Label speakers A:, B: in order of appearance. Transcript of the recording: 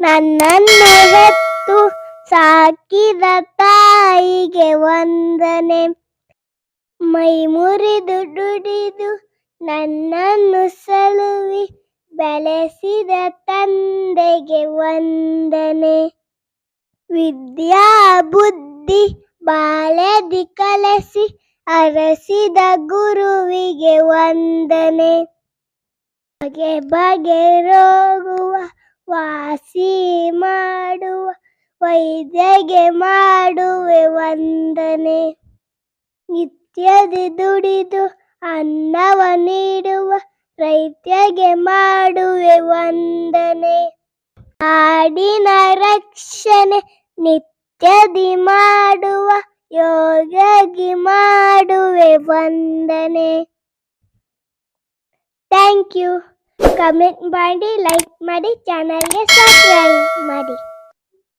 A: ನನ್ನನ್ನು ಹೆತ್ತು ಸಾಕಿದ ತಾಯಿಗೆ ವಂದನೆ. ಮೈ ಮುರಿದು ದುಡಿದು ನನ್ನನ್ನು ಸಲುವಿ ಬೆಳೆಸಿದ ತಂದೆಗೆ ವಂದನೆ. ವಿದ್ಯಾ, ಬುದ್ಧಿ, ಬಾಳೆದಿ ಕಲಸಿ ಅರಸಿದ ಗುರುವಿಗೆ ವಂದನೆ. ಬಗೆ ಬಗೆ ರೋಗುವ ವಾಸಿ ಮಾಡುವ, ವೈದ್ಯಗೆ ಮಾಡುವೆ ವಂದನೆ. ನಿತ್ಯದಿ ದುಡಿದು ಅನ್ನವ ನೀಡುವ, ರೈತ್ಯಗೆ ಮಾಡುವೆ ವಂದನೆ. ಕಾಡಿನ ರಕ್ಷಣೆ ನಿತ್ಯದಿ ಮಾಡುವ, ಯೋಗಗಿ ಮಾಡುವೆ ವಂದನೆ. Thank you. comment my day, like my day channel, and subscribe.